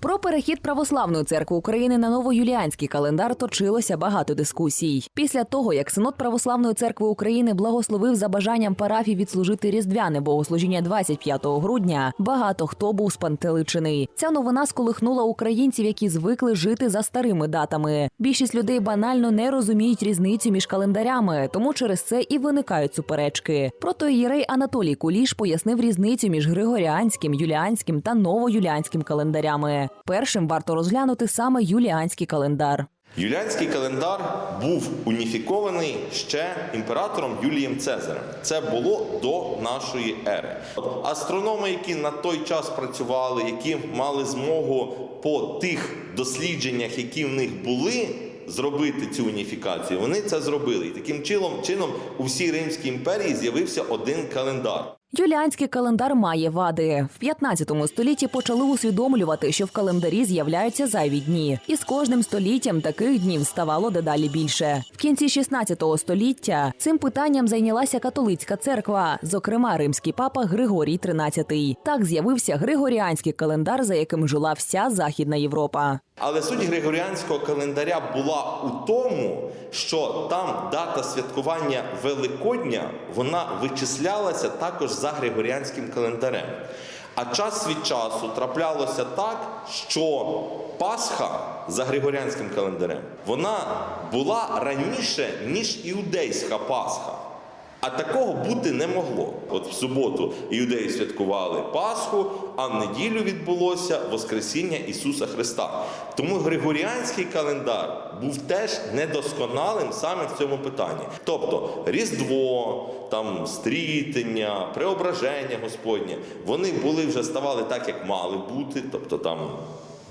Про перехід православної церкви України на новоюліанський календар точилося багато дискусій. Після того, як синод православної церкви України благословив за бажанням парафій відслужити різдвяне богослужіння 25 грудня, багато хто був спантеличений. Ця новина сколихнула українців, які звикли жити за старими датами. Більшість людей банально не розуміють різницю між календарями, тому через це і виникають суперечки. Протоїрей Анатолій Куліш пояснив різницю між григоріанським, юліанським та новоюліанським календарями. Першим варто розглянути саме юліанський календар. Юліанський календар був уніфікований ще імператором Юлієм Цезарем. Це було до нашої ери. Астрономи, які на той час працювали, які мали змогу по тих дослідженнях, які в них були, зробити цю уніфікацію, вони це зробили. І таким чином, чином у всій Римській імперії з'явився один календар. Юліанський календар має вади. В 15 столітті почали усвідомлювати, що в календарі з'являються зайві дні, і з кожним століттям таких днів ставало дедалі більше. В кінці 16 століття цим питанням зайнялася католицька церква, зокрема римський папа Григорій XIII. Так з'явився григоріанський календар, за яким жила вся Західна Європа. Але суть григоріанського календаря була у тому, що там дата святкування Великодня вона вичислялася також за григоріанським календарем. А час від часу траплялося так, що Пасха за григоріанським календарем вона була раніше, ніж іудейська Пасха. А такого бути не могло. От в суботу іудеї святкували Пасху, а в неділю відбулося Воскресіння Ісуса Христа. Тому Григоріанський календар був теж недосконалим саме в цьому питанні. Тобто Різдво, там стрітення, преображення Господнє, вони були вже ставали так, як мали бути, тобто там.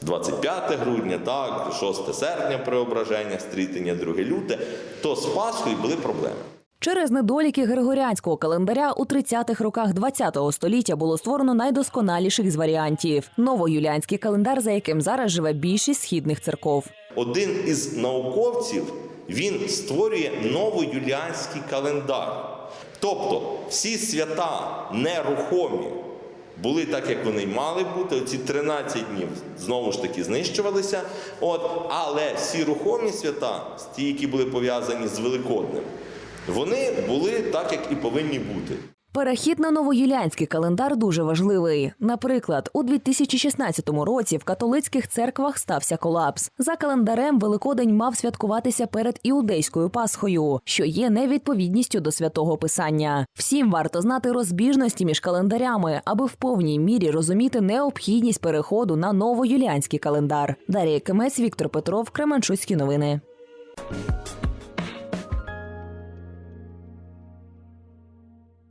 25 грудня, так, 6 серпня преображення, стрітення, 2 люте, то з Пасхою були проблеми. Через недоліки григоріанського календаря у 30-х роках 20-го століття було створено найдосконаліших з варіантів новоюліанський календар, за яким зараз живе більшість східних церков. Один із науковців він створює новоюліанський календар. Тобто всі свята нерухомі були так, як вони мали бути. Оці 13 днів знову ж таки знищувалися. От, але всі рухомі свята, ті, які були пов'язані з Великоднем, вони були так, як і повинні бути. Перехід на новоюліанський календар дуже важливий. Наприклад, у 2016 році в католицьких церквах стався колапс. За календарем Великодень мав святкуватися перед іудейською Пасхою, що є невідповідністю до святого писання. Всім варто знати розбіжності між календарями, аби в повній мірі розуміти необхідність переходу на новоюліанський календар. Дар'я Кемець, Віктор Петров, Кременчуцькі новини.